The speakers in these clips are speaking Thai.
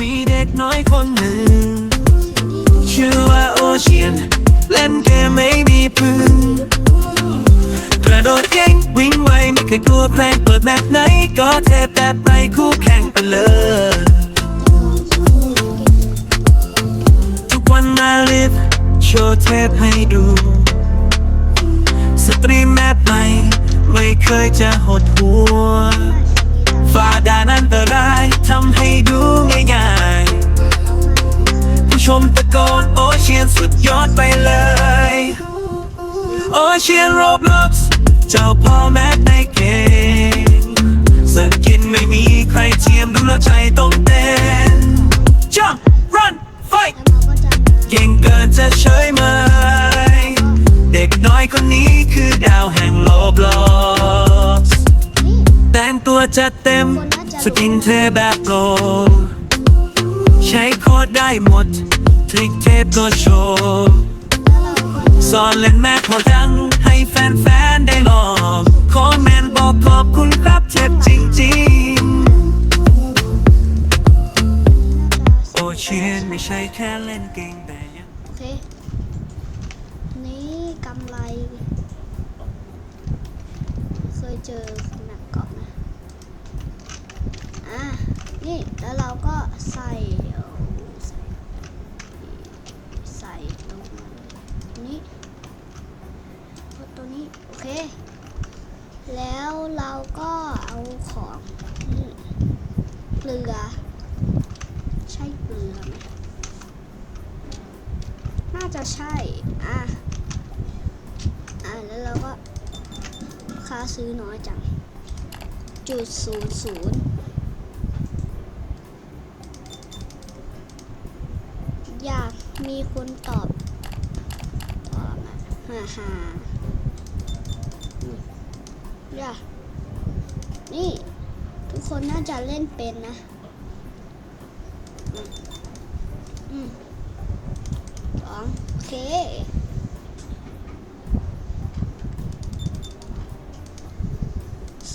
มีเด็กน้อยคนหนึ่ง ชื่อว่าโอเชียน เล่นเกมไม่มีพื้นกระโดดเก่งวิ่งไวไม่เคยกลัวใครเปิดแมปไหน ก็เทพแต่ไปคู่แข่งไปเลยทุกวันมาลิฟโชว์เทปให้ดู สตรีมแมปใหม่ไม่เคยจะหดหัว ฝ่าด่านอันตรายทำให้ดูง่ายๆ ผู้ชมตะโกนโอเชียนสุดยอดไปเลย โอเชียนโรบล็อกเจ้าพ่อแม็กในเกมสกินไม่มีใครเทียมดูแล้วใจต้องเต้น Jump Run Fight เก่งเกินจะเฉยไหมเด็กน้อยคนนี้คือดาวแห่งโลบล็อก จัดเต็ม สกินเทแบบโปรใช้โค้ดได้หมด ทริกเทปก็โชว์แล้วเราก็จะสอนเล่นแม็กพอดัง ให้แฟนๆได้ลองคอมเมนต์บอกขอบคุณครับเทปจริงๆ โอเชียนไม่ใช่แค่เล่นเก่งแต่ยังโอเค นี่กำไร เคยเจอหนักเกาะนะ อะ นี่ แล้วเราก็ใส่เอาใส่ ใส่ลงมานี่กดตัวนี้ โอเค แล้วเรา ก็เอาของเกลือ ใช่เกลือไหมน่าจะใช่ อะ อะ แล้วเราก็ค่าซื้อน้อยจัง จุดศูนย์ศูนย์อยากมีคนตอบ ตอบอะฮ่าฮ่าอยาก นี่ ทุกคนน่าจะเล่นเป็นนะ อืมสองโอเค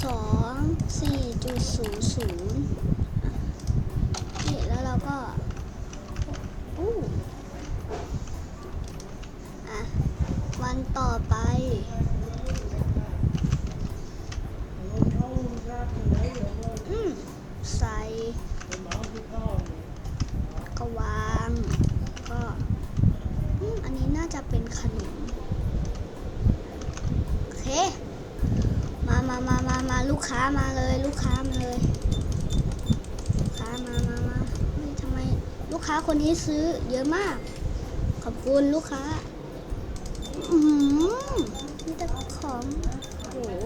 สองสี่จุดศูนย์ศูนย์นี่แล้วเราก็อู้อะ วันต่อไป อืม ใส่ก็วาง ก็ อืมอันนี้น่าจะเป็นขนม โอเค มามามามามาลูกค้ามาเลย ลูก ค้ามาเลย ลูกค้ามามามาทำไมลูกค้าคนนี้ซื้อเยอะมาก ขอบคุณลูกค้า อืมมีแต่ของโอ้โห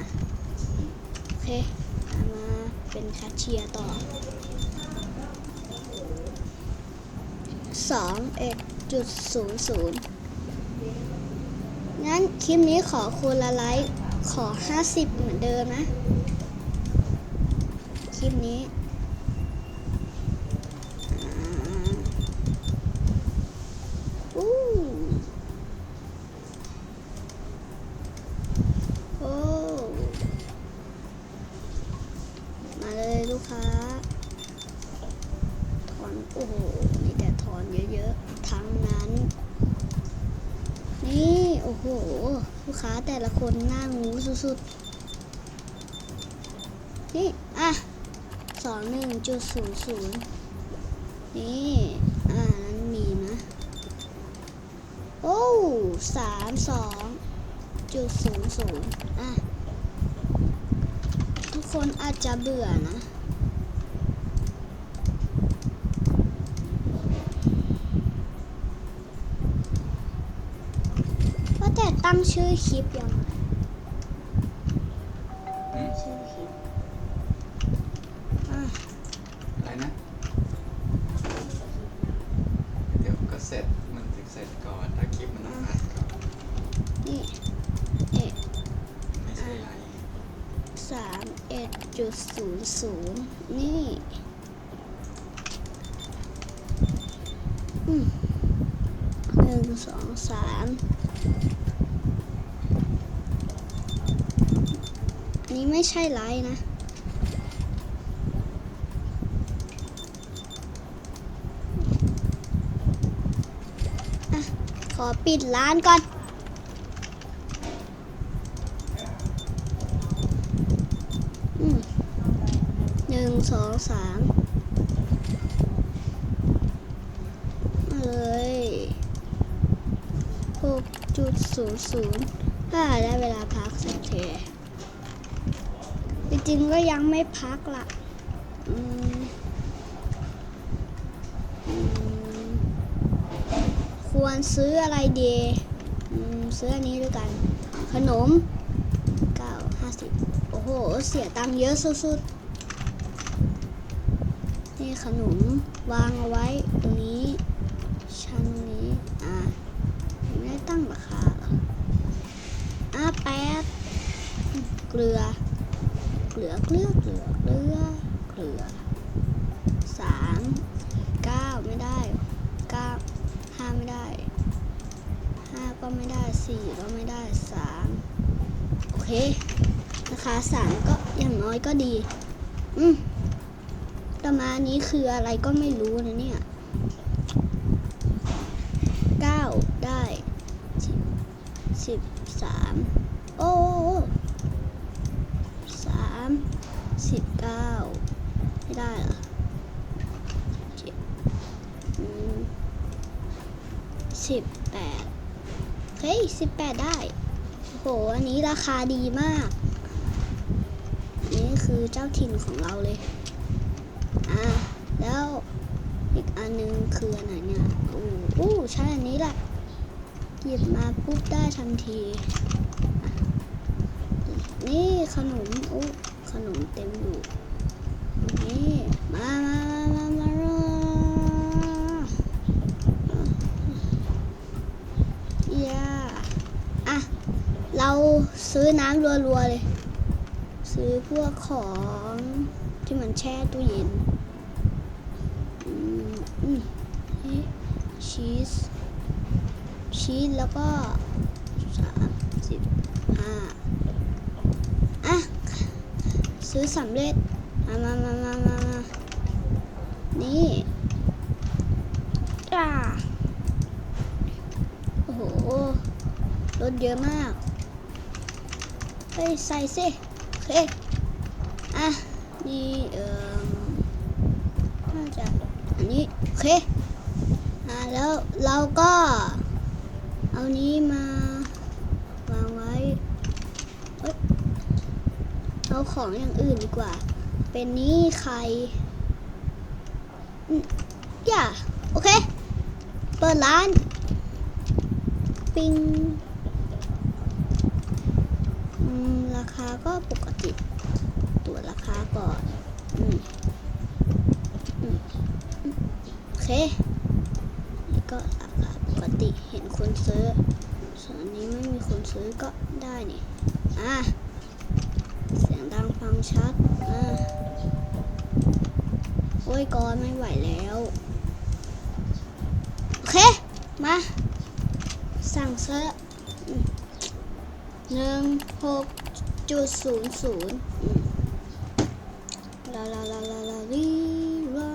แคชเชียร์ต่อสองเอ็ดจุดศูนย์ศูนย์งั้นคลิปนี้ขอคนละไลค์ขอ 50 เหมือนเดิมนะ คลิปนี้อ่าอู้โอ้ มาเลยลูกค้า ถอน โอ้โห มีแต่ถอนเยอะๆ ทั้งนั้น นี่ โอ้โห ลูกค้าแต่ละคนหน้างู สุด นี่ อะสองหนึ่งจุดศูนย์ศูนย์นี่ อ่านั้นมีนะ โอ้สามสองจุดศูนย์ศูนย์อะ ทุกคนอาจจะเบื่อนะว่าแต่ตั้งชื่อคลิปยัง เสร็จก่อนถ้าคลิปมันต้องอัดก่อนนี่เอ็ดไม่ใช่ไรสามเอ็ดจุดศูนย์ศูนย์นี่อืมหนึ่งสองสามนี่ไม่ใช่ไลน์นะ อะ ขอ ปิดร้านก่อน หนึ่งสองสามเลยหกจุดศูนย์ศูนย์ถ้าได้เวลาพักสักทีจริงๆก็ยังไม่พักละอืม ควรซื้ออะไรดีซื้ออันนี้ด้วยกัน ขนมเก้าห้าสิบโอ้โห เสียตังค์เยอะสุดๆ นี่ขนมวางเอาไว้ตรงนี้ ชั้นนี้ อ่าไม่ได้ตั้งราคาหรออะแปดเกลือ เกลือ เกลือ เกลือ เกลือ เกลือสามเก้าไม่ได้เก้าห้าไม่ได้ห้า ก็ไม่ได้สี่ก็ไม่ได้สามโอเคราคาสามก็อย่างน้อยก็ดี อืมต่อมาอันนี้คืออะไรก็ไม่รู้นะเนี่ยเก้าได้สิบสามโอ้สามสิบเก้าไม่ได้หรอ 18 ได้ โห อันนี้ราคาดีมาก นี่คือเจ้าถิ่นของเราเลย อ่า แล้วอีกอันนึงคืออันไหนเนี่ยโอ้โหใช่อันนี้แหละ หยิบมาปุ๊บได้ทันที นี่ขนมโอ้ขนมเต็มอยู่นี่ ซื้อน้ำรัวๆเลย ซื้อพวกของที่มันแช่ตู้เย็นอืมอืมเอ๊ะชีส ชีสแล้วก็สามสิบห้าอะ ซื้อสำเร็จ มามามามามามานี่จ้าโอ้โห รถเยอะมาก ฮ้ยใส่สิโอเคอะนี่เอ่อน่าจะอันนี้โอเคอะแล้วเราก็ เอานี้มาวางไว้เอ้ยเอาของอย่างอื่นดีกว่า เป็นนี้ไข่อืมอย่าโอเค เปิดร้าน ปิง ราคาก็ปกติตัวราคาก่อนอืมโอเคนี่ก็ราคาปกติเห็นคนซื้อ ส่วนนี้ไม่มีคนซื้อก็ได้นี่อะเสียงดังฟังชัดอะโอ้ยกอนไม่ไหวแล้ว โอเค มา สั่งซื้อ หนึ่งหกจุดศูนย์ศูนย์ลาลาลาลาลาลีลา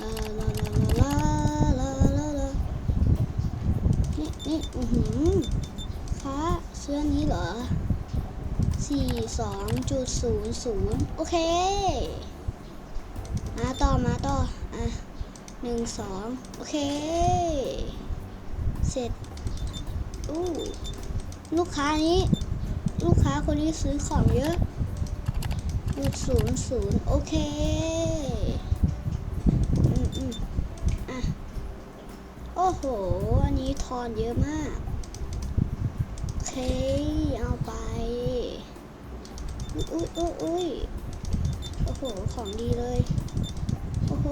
ลาลาลาลาลาลานี่นี่อือหือฟ้าเสื้อนี้เหรอสี่สองจุดศูนย์ศูนย์โอเค มาต่อมาต่อ อะหนึ่งสองโอเค เสร็จอู้ ลูกค้านี้ ลูกค้าคนนี้ซื้อของเยอะจุดศูนย์ศูนย์โอเคอืมอืมอะ โอ้โห อันนี้ทอนเยอะมาก โอเค เอาไป อุ้ยอุ้ยอุ้ยโอ้โห ของดีเลย โอ้โห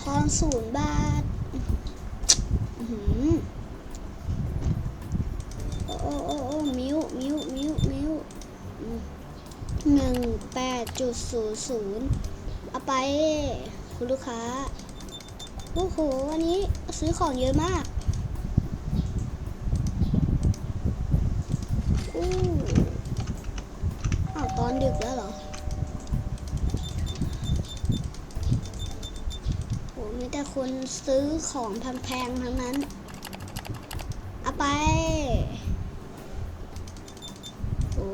ทอนศูนย์บาท อื้อหือโอ้โอ้โอ้โอ้มิ้วมิ้วมิ้วมิ้วอืมหนึ่งแปด จุดศูนย์ศูนย์เอาไปคุณลูกค้า โอ้โหอันนี้ซื้อของเยอะมากอู้อ้าวตอนดึกแล้วเหรอโหมีแต่คนซื้อของแพงๆทั้งนั้นเอาไปโอ้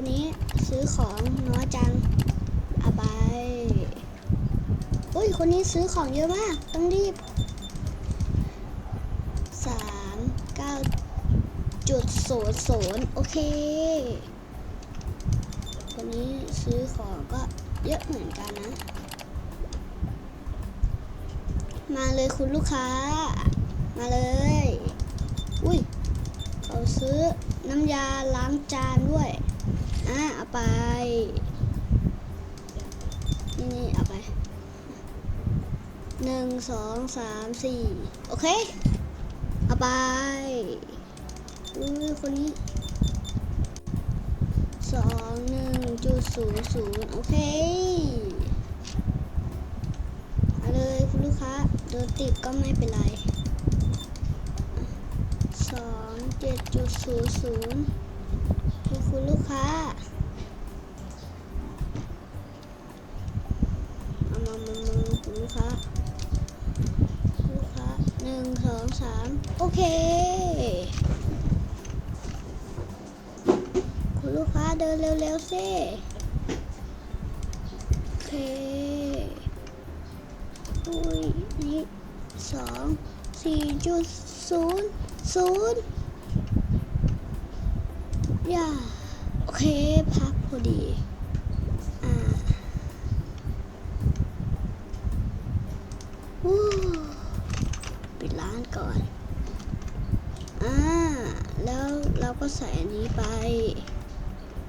คนนี้ซื้อของน้อยจังเอาไปอุ้ย คนนี้ซื้อของเยอะมาก ต้องรีบสามเก้าจุดศูนย์ศูนย์โอเค คนนี้ซื้อของก็เยอะเหมือนกันนะ มาเลยคุณลูกค้า มาเลย อุ้ย เขาซื้อน้ำยาล้างจานด้วย อะเอาไปนี่นี่เอาไปหนึ่งสองสามสี่โอเค เอาไปอุ้ยคนนี้สองหนึ่งจุดศูนย์ศูนย์โอเคเอาเลยคุณลูกค้าโดนติดก็ไม่เป็นไรสองเจ็ดจุดศูนย์ศูนย์ คุณลูกค้าเอามามามาคุณลูกค้า ลูกค้าหนึ่งสองสามโอเค คุณลูกค้าเดินเร็วๆสิโอเคอุ้ยนี่สองสี่จุดศูนย์ศูนย์ย่า โอเค พักพอดีอ่าวู้ปิดร้านก่อน อ่า แล้วเราก็ใส่อันนี้ไป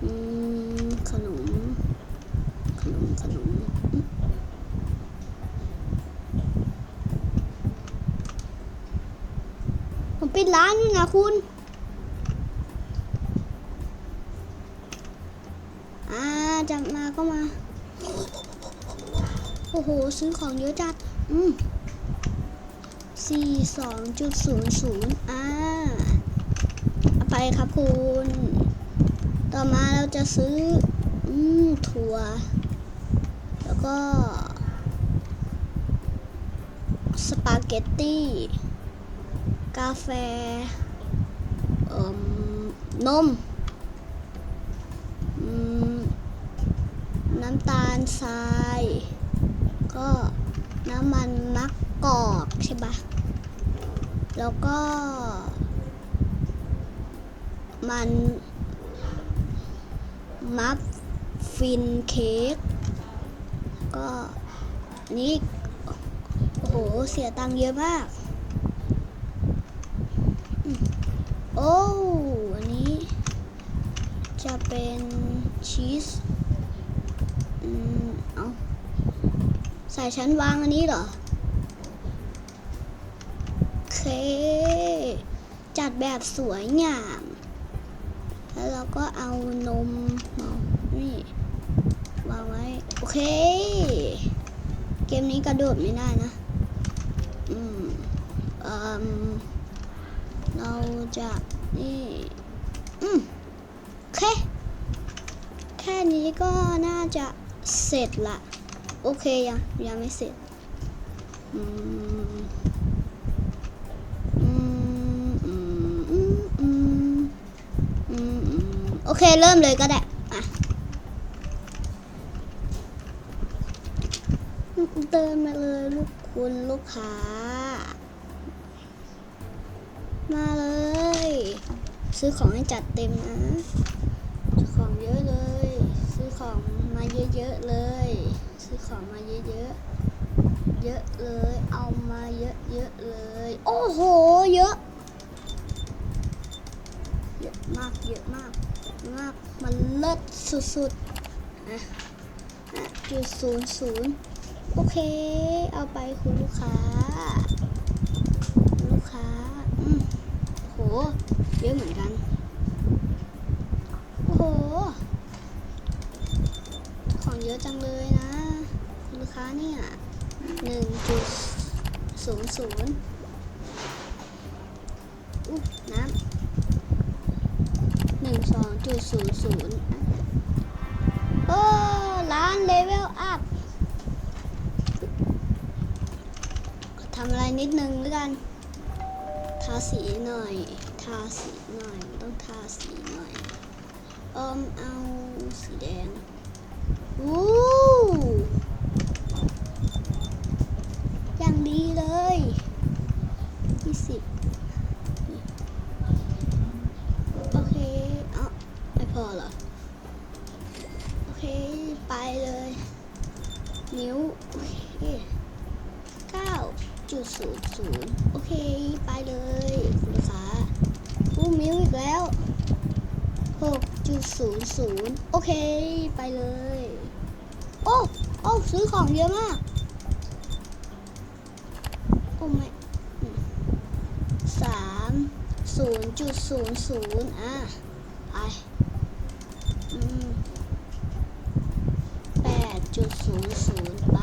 อืม ขนม ขนม ขนมอืมผมปิดร้านนี่นะคุณ โอ้โห ซื้อของเยอะจัด อืมสี่สองจุดศูนย์ศูนย์อ่าไปครับคุณ ต่อมาเราจะซื้อ อืม ถั่ว แล้วก็ สปาเกตตี้ กาแฟอ่มนม อืม น้ำตาลทราย ก็น้ำมันมะกอกใช่ปะแล้วก็ มันมัฟฟินเค้กก็นี่โอ้โห เสียตังค์เยอะมาก โอ้อันนี้จะเป็นชีส อืม เอาใส่ชั้นวางอันนี้เหรอโอเค จัดแบบสวยงาม แล้วเราก็เอานมมานี่วางไว้ โอเค เกมนี้กระโดดไม่ได้นะ อืมเอ่มเราจะนี่ อืมโอเค แค่นี้ก็น่าจะเสร็จละ โอเคยัง ยังไม่เสร็จอืมอืมอืมอืมอืมอืมโอเค เริ่มเลยก็ได้อะเดินมาเลยลูกคุณลูกค้า มาเลย ซื้อของให้จัดเต็มนะของเยอะเลย ซื้อของมาเยอะๆเลย สอของมาเยอะๆ เยอะเลย เอามาเยอะๆเลย โอ้โห เยอะ เยอะมาก เยอะมาก มาก มันเลิศสุดๆอะจุดศูนย์ศูนย์โอเค เอาไปคุณลูกค้า ลูกค้า อืมโห เยอะเหมือนกัน โอ้โห ของเยอะจังเลย เนี่ยหนึ่งจุดศูนย์ศูนย์อุ๊ยน้ำหนึ่งสองจุดศูนย์ศูนย์โอ้ร้านเลเวลอัพทำอะไรนิดนึงด้วยกัน ทาสีหน่อย ทาสีหน่อย ต้องทาสีหน่อยเอิมเอาสีแดง วู้อย่างดีเลยยี่สิบโอเคเอ้าไม่พอเหรอ โอเค ไปเลย นิ้ว โอเคเก้าจุดศูนย์ศูนย์โอเค ไปเลยคุณลูกค้าอู้มิ้วอีกแล้ว หกจุด ศูนย์ศูนย์โอเค ไปเลย โอ้ โอ้ ซื้อของเยอะมาก โอ้ไม่สามศูนย์จุดศูนย์ศูนย์อะไปอืมแปดจุดศูนย์ศูนย์ไป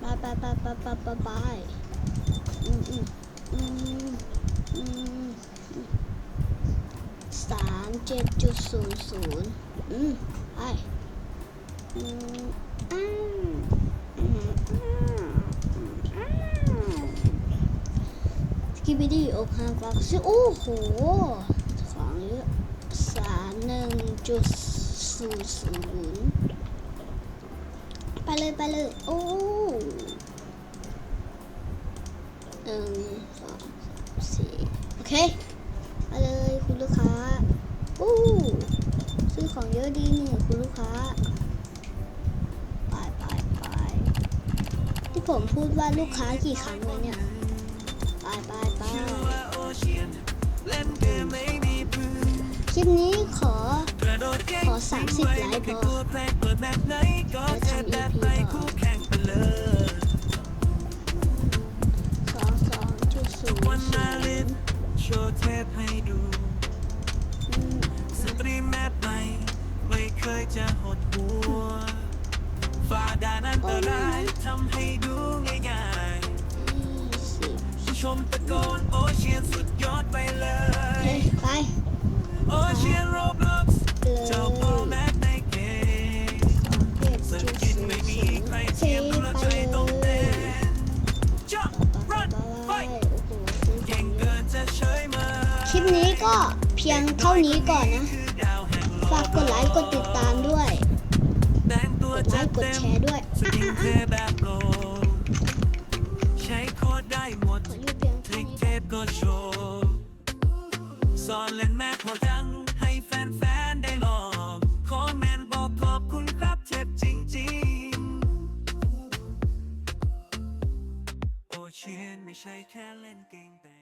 ไปไปไปไปไปไปอืมอืมอืมสาม เจ็ดจุดศูนย์ศูนย์อืมไปอืมอ้าวอืมอ้าวอืมอ้าวสกิบิดี้อกหักรักซิโอ้โห ของเยอะสามหนึ่งจุดศูนย์ศูนย์ไปเลยไปเลย โอ้หนึ่งสองสามสี่โอเค ไปเลยคุณลูกค้า อู้ซื้อของเยอะดีนี่คุณลูกค้า ไปไปไปที่ผมพูดว่าลูกค้ากี่ครั้งเลยเนี่ย ไปไปไปคลิปนี้ขอ ขอ 30 ไลค์พอม่กลัวแพ้เปิดแบบไหนก็เทพแบบไปคู่แข่งไปเลยสองสองจุดศูนย์ศูนย์โชว์เทปให้ดู เคยจะหดหัวฝ่าด่านอันตรายทำให้ดูง่ายยี่สิบๆชมตะโกนโอเชียนสุดยอดไปเลโอเคยไปโอเชียนโรบล็อกซ์เลยเจ้าพ่อแม็กในเกมเจ็ดสจุดกินศูนไม่ย์มีศูนย์ใครโอเคเทียมดูแลไปใจเลยต้องเต้นจับไปรันไปไปโอ้โหซื้อขเก่องงเยเกิอะนจะเฉยมาคลิปนี้ก็เพียงเท่านี้ก่อนนะ ฝากกดไลค์กดติดตามด้วยกดไลค์กดแชร์ด้วยแบบโล่ใช้โค้ดได้หมดทริกเทปก็โชว์สอนเล่นแม่พอดังให้แฟนๆได้ลองคอมเมนต์บอกขอบคุณครับเทปจริงๆ โอเชียนไม่ใช่แค่เล่นเก่งแต่